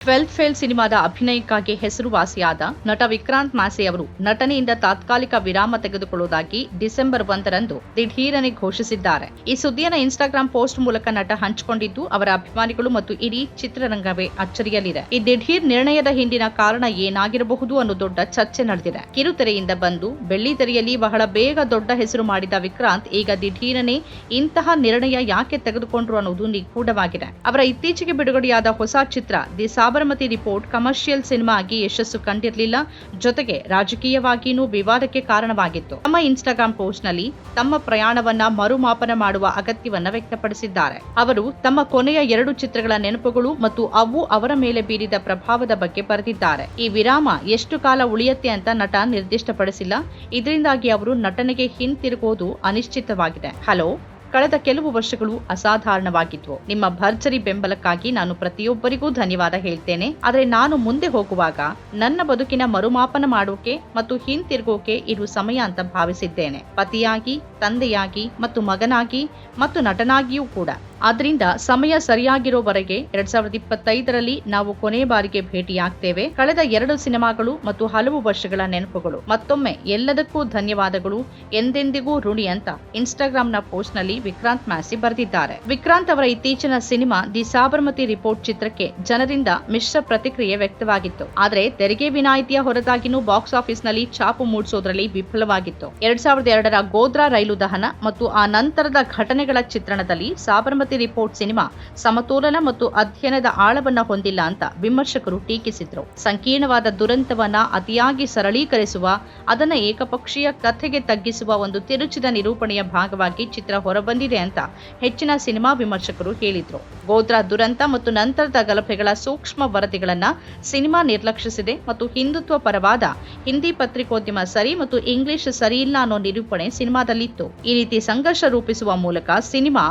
Twelfth fail ಸಿನಿಮಾದ ಅಭಿನಯಕ್ಕಾಗಿ ಹೆಸರುವಾಸಿಯಾದ ನಟ ವಿಕ್ರಾಂತ್ ಮಾಸೆ ಅವರು ನಟನೆಯಿಂದ ತಾತ್ಕಾಲಿಕ ವಿರಾಮ ತೆಗೆದುಕೊಳ್ಳುವುದಾಗಿ ಡಿಸೆಂಬರ್ ಒಂದರಂದು ದಿಢೀರನೆ ಘೋಷಿಸಿದ್ದಾರೆ. ಈ ಸುದ್ದಿಯನ್ನು ಇನ್ಸ್ಟಾಗ್ರಾಂ ಪೋಸ್ಟ್ ಮೂಲಕ ನಟ ಹಂಚಿಕೊಂಡಿದ್ದು, ಅವರ ಅಭಿಮಾನಿಗಳು ಮತ್ತು ಇಡೀ ಚಿತ್ರರಂಗವೇ ಅಚ್ಚರಿಯಲ್ಲಿದೆ. ಈ ದಿಢೀರ್ ನಿರ್ಣಯದ ಹಿಂದಿನ ಕಾರಣ ಏನಾಗಿರಬಹುದು ಅನ್ನೋ ದೊಡ್ಡ ಚರ್ಚೆ ನಡೆದಿದೆ. ಕಿರುತೆರೆಯಿಂದ ಬಂದು ಬೆಳ್ಳಿತೆರೆಯಲ್ಲಿ ಬಹಳ ಬೇಗ ದೊಡ್ಡ ಹೆಸರು ಮಾಡಿದ ವಿಕ್ರಾಂತ್ ಈಗ ದಿಢೀರನೆ ಇಂತಹ ನಿರ್ಣಯ ಯಾಕೆ ತೆಗೆದುಕೊಂಡ್ರು ಅನ್ನೋದು ನಿಗೂಢವಾಗಿದೆ. ಅವರ ಇತ್ತೀಚೆಗೆ ಬಿಡುಗಡೆಯಾದ ಹೊಸ ಚಿತ್ರ the Sabarmati report commercial cinema ಆಗಿ ಯಶಸ್ಸು ಕಂಡಿರಲಿಲ್ಲ. ಜೊತೆಗೆ ರಾಜಕೀಯವಾಗಿಯೂ ವಿವಾದಕ್ಕೆ ಕಾರಣವಾಗಿತ್ತು. ತಮ್ಮ ಇನ್ಸ್ಟಾಗ್ರಾಂ ಪೋಸ್ಟ್ನಲ್ಲಿ ತಮ್ಮ ಪ್ರಯಾಣವನ್ನ ಮರುಮಾಪನ ಮಾಡುವ ಅಗತ್ಯವನ್ನ ವ್ಯಕ್ತಪಡಿಸಿದ್ದಾರೆ. ಅವರು ತಮ್ಮ ಕೊನೆಯ ಎರಡು ಚಿತ್ರಗಳ ನೆನಪುಗಳು ಮತ್ತು ಅವು ಅವರ ಮೇಲೆ ಬೀರಿದ ಪ್ರಭಾವದ ಬಗ್ಗೆ ಬರೆದಿದ್ದಾರೆ. ಈ ವಿರಾಮ ಎಷ್ಟು ಕಾಲ ಉಳಿಯತ್ತೆ ಅಂತ ನಟ ನಿರ್ದಿಷ್ಟಪಡಿಸಿಲ್ಲ. ಇದರಿಂದಾಗಿ ಅವರು ನಟನೆಗೆ ಹಿಂತಿರುಗುವುದು ಅನಿಶ್ಚಿತವಾಗಿದೆ. ಹಲೋ? ಕಳೆದ ಕೆಲವು ವರ್ಷಗಳು ಅಸಾಧಾರಣವಾಗಿದ್ವು. ನಿಮ್ಮ ಭರ್ಜರಿ ಬೆಂಬಲಕ್ಕಾಗಿ ನಾನು ಪ್ರತಿಯೊಬ್ಬರಿಗೂ ಧನ್ಯವಾದ ಹೇಳ್ತೇನೆ. ಆದರೆ ನಾನು ಮುಂದೆ ಹೋಗುವಾಗ ನನ್ನ ಬದುಕಿನ ಮರುಮಾಪನ ಮಾಡೋಕೆ ಮತ್ತು ಹಿಂತಿರುಗೋಕೆ ಇದು ಸಮಯ ಅಂತ ಭಾವಿಸಿದ್ದೇನೆ. ಪತಿಯಾಗಿ, ತಂದೆಯಾಗಿ ಮತ್ತು ಮಗನಾಗಿ ಮತ್ತು ನಟನಾಗಿಯೂ ಕೂಡ. ಆದ್ರಿಂದ ಸಮಯ ಸರಿಯಾಗಿರೋವರೆಗೆ ಎರಡ್ ಸಾವಿರದ ಇಪ್ಪತ್ತೈದರಲ್ಲಿ ನಾವು ಕೊನೆ ಬಾರಿಗೆ ಭೇಟಿಯಾಗ್ತೇವೆ. ಕಳೆದ ಎರಡು ಸಿನಿಮಾಗಳು ಮತ್ತು ಹಲವು ವರ್ಷಗಳ ನೆನಪುಗಳು. ಮತ್ತೊಮ್ಮೆ ಎಲ್ಲದಕ್ಕೂ ಧನ್ಯವಾದಗಳು. ಎಂದೆಂದಿಗೂ ಋಣಿ ಅಂತ ಇನ್ಸ್ಟಾಗ್ರಾಂನ ಪೋಸ್ಟ್ನಲ್ಲಿ ವಿಕ್ರಾಂತ್ ಮ್ಯಾಸಿ ಬರೆದಿದ್ದಾರೆ. ವಿಕ್ರಾಂತ್ ಅವರ ಇತ್ತೀಚಿನ ಸಿನಿಮಾ ದಿ ಸಾಬರ್ಮತಿ ರಿಪೋರ್ಟ್ ಚಿತ್ರಕ್ಕೆ ಜನರಿಂದ ಮಿಶ್ರ ಪ್ರತಿಕ್ರಿಯೆ ವ್ಯಕ್ತವಾಗಿತ್ತು. ಆದರೆ ತೆರಿಗೆ ವಿನಾಯಿತಿಯ ಹೊರತಾಗಿನೂ ಬಾಕ್ಸ್ ಆಫೀಸ್ನಲ್ಲಿ ಛಾಪು ಮೂಡಿಸೋದ್ರಲ್ಲಿ ವಿಫಲವಾಗಿತ್ತು. ಎರಡ್ ಸಾವಿರದ ಎರಡರ ಗೋದ್ರಾ ರೈಲು ದಹನ ಮತ್ತು ಆ ನಂತರದ ಘಟನೆಗಳ ಚಿತ್ರಣದಲ್ಲಿ ಸಾಬರ್ಮತಿ ರಿಪೋರ್ಟ್ ಸಿನಿಮಾ ಸಮತೋಲನ ಮತ್ತು ಅಧ್ಯಯನದ ಆಳವನ್ನ ಹೊಂದಿಲ್ಲ ಅಂತ ವಿಮರ್ಶಕರು ಟೀಕಿಸಿದ್ರು. ಸಂಕೀರ್ಣವಾದ ದುರಂತವನ್ನ ಅತಿಯಾಗಿ ಸರಳೀಕರಿಸುವ, ಅದನ್ನ ಏಕಪಕ್ಷೀಯ ಕಥೆಗೆ ತಗ್ಗಿಸುವ ಒಂದು ತಿರುಚಿದ ನಿರೂಪಣೆಯ ಭಾಗವಾಗಿ ಚಿತ್ರ ಹೊರಬಂದಿದೆ ಅಂತ ಹೆಚ್ಚಿನ ಸಿನಿಮಾ ವಿಮರ್ಶಕರು ಹೇಳಿದ್ರು. ಗೋದ್ರಾ ದುರಂತ ಮತ್ತು ನಂತರದ ಗಲಭೆಗಳ ಸೂಕ್ಷ್ಮ ವರದಿಗಳನ್ನ ಸಿನಿಮಾ ನಿರ್ಲಕ್ಷಿಸಿದೆ ಮತ್ತು ಹಿಂದುತ್ವ ಪರವಾದ ಹಿಂದಿ ಪತ್ರಿಕೋದ್ಯಮ ಸರಿ ಮತ್ತು ಇಂಗ್ಲಿಷ್ ಸರಿಯಿಲ್ಲ ಅನ್ನೋ ನಿರೂಪಣೆ ಸಿನಿಮಾದಲ್ಲಿತ್ತು. ಈ ರೀತಿ ಸಂಘರ್ಷ ರೂಪಿಸುವ ಮೂಲಕ ಸಿನಿಮಾ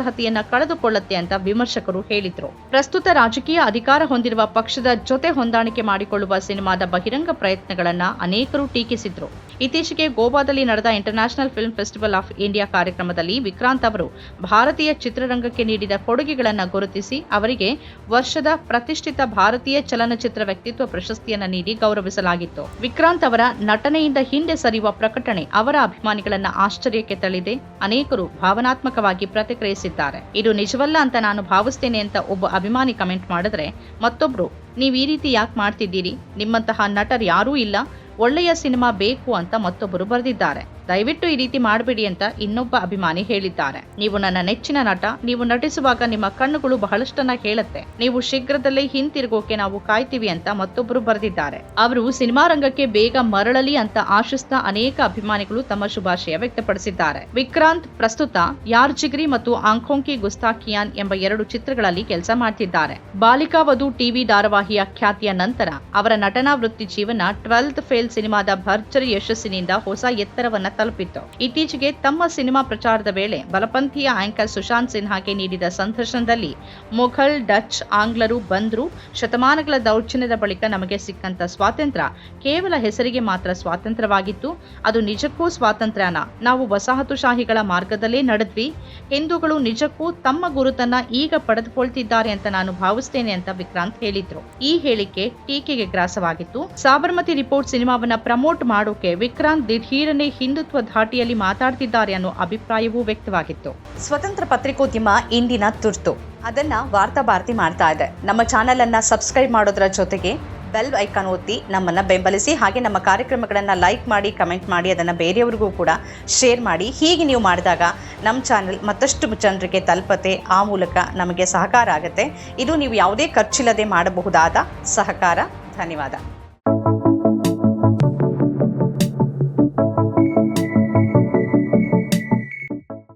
ವಿಶ್ವಾಸಾರ್ಹತೆಯನ್ನ ಕಳೆದುಕೊಳ್ಳುತ್ತೆ ಅಂತ ವಿಮರ್ಶಕರು ಹೇಳಿದ್ರು. ಪ್ರಸ್ತುತ ರಾಜಕೀಯ ಅಧಿಕಾರ ಹೊಂದಿರುವ ಪಕ್ಷದ ಜೊತೆ ಹೊಂದಾಣಿಕೆ ಮಾಡಿಕೊಳ್ಳುವ ಸಿನಿಮಾದ ಬಹಿರಂಗ ಪ್ರಯತ್ನಗಳನ್ನ ಅನೇಕರು ಟೀಕಿಸಿದ್ರು. ಇತ್ತೀಚೆಗೆ ಗೋವಾದಲ್ಲಿ ನಡೆದ international film festival of India ಕಾರ್ಯಕ್ರಮದಲ್ಲಿ ವಿಕ್ರಾಂತ್ ಅವರು ಭಾರತೀಯ ಚಿತ್ರರಂಗಕ್ಕೆ ನೀಡಿದ ಕೊಡುಗೆಗಳನ್ನು ಗುರುತಿಸಿ ಅವರಿಗೆ ವರ್ಷದ ಪ್ರತಿಷ್ಠಿತ ಭಾರತೀಯ ಚಲನಚಿತ್ರ ವ್ಯಕ್ತಿತ್ವ ಪ್ರಶಸ್ತಿಯನ್ನ ನೀಡಿ ಗೌರವಿಸಲಾಗಿತ್ತು. ವಿಕ್ರಾಂತ್ ಅವರ ನಟನೆಯಿಂದ ಹಿಂದೆ ಸರಿಯುವ ಪ್ರಕಟಣೆ ಅವರ ಅಭಿಮಾನಿಗಳನ್ನ ಆಶ್ಚರ್ಯಕ್ಕೆ ತಳ್ಳಿದೆ. ಅನೇಕರು ಭಾವನಾತ್ಮಕವಾಗಿ ಇದು ನಿಜವಲ್ಲ ಅಂತ ನಾನು ಭಾವಿಸ್ತೇನೆ ಅಂತ ಒಬ್ಬ ಅಭಿಮಾನಿ ಕಮೆಂಟ್ ಮಾಡಿದ್ರೆ, ಮತ್ತೊಬ್ರು, ನೀವು ಈ ರೀತಿ ಯಾಕೆ ಮಾಡ್ತಿದ್ದೀರಿ? ನಿಮ್ಮಂತಹ ನಟರ್ ಯಾರೂ ಇಲ್ಲ. ಒಳ್ಳೆಯ ಸಿನಿಮಾ ಬೇಕು ಅಂತ ಮತ್ತೊಬ್ಬರು ಬರೆದಿದ್ದಾರೆ. ದಯವಿಟ್ಟು ಈ ರೀತಿ ಮಾಡಬೇಡಿ ಅಂತ ಇನ್ನೊಬ್ಬ ಅಭಿಮಾನಿ ಹೇಳಿದ್ದಾರೆ. ನೀವು ನನ್ನ ನೆಚ್ಚಿನ ನಟ, ನೀವು ನಟಿಸುವಾಗ ನಿಮ್ಮ ಕಣ್ಣುಗಳು ಬಹಳಷ್ಟನ್ನ ಹೇಳುತ್ತೆ ನೀವು ಶೀಘ್ರದಲ್ಲೇ ಹಿಂತಿರುಗೋಕೆ ನಾವು ಕಾಯ್ತೀವಿ ಅಂತ ಮತ್ತೊಬ್ಬರು ಬರೆದಿದ್ದಾರೆ. ಅವರು ಸಿನಿಮಾ ರಂಗಕ್ಕೆ ಬೇಗ ಮರಳಲಿ ಅಂತ ಆಶಿಸ್ತಾ ಅನೇಕ ಅಭಿಮಾನಿಗಳು ತಮ್ಮ ಶುಭಾಶಯ ವ್ಯಕ್ತಪಡಿಸಿದ್ದಾರೆ. ವಿಕ್ರಾಂತ್, ಪ್ರಸ್ತುತ ಯಾರ್ ಜಿಗ್ರಿ ಮತ್ತು ಆಂಖೋಂಕಿ ಗುಸ್ತಾಕಿಯಾನ್ ಎಂಬ ಎರಡು ಚಿತ್ರಗಳಲ್ಲಿ ಕೆಲಸ ಮಾಡ್ತಿದ್ದಾರೆ. ಬಾಲಿಕಾ ವಧು ಟಿವಿ ಧಾರಾವಾಹಿಯ ಖ್ಯಾತಿಯ ನಂತರ ಅವರ ನಟನಾ ವೃತ್ತಿ ಜೀವನ ಟ್ವೆಲ್ತ್ ಫೇಲ್ ಸಿನಿಮಾದ ಭರ್ಜರಿ ಯಶಸ್ಸಿನಿಂದ ಹೊಸ ಎತ್ತರವನ್ನ ತಲುಪಿತ್ತು. ಇತ್ತೀಚೆಗೆ ತಮ್ಮ ಸಿನಿಮಾ ಪ್ರಚಾರದ ವೇಳೆ ಬಲಪಂಥೀಯ ಆಂಕರ್ ಸುಶಾಂತ್ ಸಿನ್ಹಾಗೆ ನೀಡಿದ ಸಂದರ್ಶನದಲ್ಲಿ ಮೊಘಲ್, ಡಚ್, ಆಂಗ್ಲರು ಬಂದ್ರು. ಶತಮಾನಗಳ ದೌರ್ಜನ್ಯದ ಬಳಿಕ ನಮಗೆ ಸಿಕ್ಕಂತ ಸ್ವಾತಂತ್ರ್ಯ ಕೇವಲ ಹೆಸರಿಗೆ ಮಾತ್ರ ಸ್ವಾತಂತ್ರ್ಯವಾಗಿತ್ತು. ಅದು ನಿಜಕ್ಕೂ ಸ್ವಾತಂತ್ರ್ಯನ. ನಾವು ವಸಾಹತುಶಾಹಿಗಳ ಮಾರ್ಗದಲ್ಲೇ ನಡೆದ್ವಿ. ಹಿಂದೂಗಳು ನಿಜಕ್ಕೂ ತಮ್ಮ ಗುರುತನ್ನ ಈಗ ಪಡೆದುಕೊಳ್ತಿದ್ದಾರೆ ಅಂತ ನಾನು ಭಾವಿಸ್ತೇನೆ ಅಂತ ವಿಕ್ರಾಂತ್ ಹೇಳಿದ್ರು. ಈ ಹೇಳಿಕೆ ಟೀಕೆಗೆ ಗ್ರಾಸವಾಗಿತ್ತು. ಸಾಬರ್ಮತಿ ರಿಪೋರ್ಟ್ ಸಿನಿಮಾವನ್ನ ಪ್ರಮೋಟ್ ಮಾಡೋಕೆ ವಿಕ್ರಾಂತ್ ದಿಢೀರನೆ ಹಿಂದುತ್ವ ಧಾಟಿಯಲ್ಲಿ ಮಾತಾಡ್ತಿದ್ದಾರೆ ಅನ್ನೋ ಅಭಿಪ್ರಾಯವೂ ವ್ಯಕ್ತವಾಗಿತ್ತು. ಸ್ವತಂತ್ರ ಪತ್ರಿಕೋದ್ಯಮ ಇಂದಿನ ತುರ್ತು. ಅದನ್ನ ವಾರ್ತಾ ಭಾರತಿ ಮಾಡ್ತಾ ಇದೆ. ನಮ್ಮ ಚಾನೆಲ್ ಅನ್ನ ಸಬ್ಸ್ಕ್ರೈಬ್ ಮಾಡೋದ್ರ ಜೊತೆಗೆ ಬೆಲ್ ಐಕಾನ್ ಒತ್ತಿ ನಮ್ಮನ್ನು ಬೆಂಬಲಿಸಿ ಹಾಗೆ ನಮ್ಮ ಕಾರ್ಯಕ್ರಮಗಳನ್ನು ಲೈಕ್ ಮಾಡಿ ಕಮೆಂಟ್ ಮಾಡಿ, ಅದನ್ನು ಬೇರೆಯವ್ರಿಗೂ ಕೂಡ ಶೇರ್ ಮಾಡಿ. ಹೀಗೆ ನೀವು ಮಾಡಿದಾಗ ನಮ್ಮ ಚಾನೆಲ್ ಮತ್ತಷ್ಟು ಜನರಿಗೆ ತಲುಪತೆ, ಆ ಮೂಲಕ ನಮಗೆ ಸಹಕಾರ ಆಗುತ್ತೆ. ಇದು ನೀವು ಯಾವುದೇ ಖರ್ಚಿಲ್ಲದೆ ಮಾಡಬಹುದಾದ ಸಹಕಾರ. ಧನ್ಯವಾದ.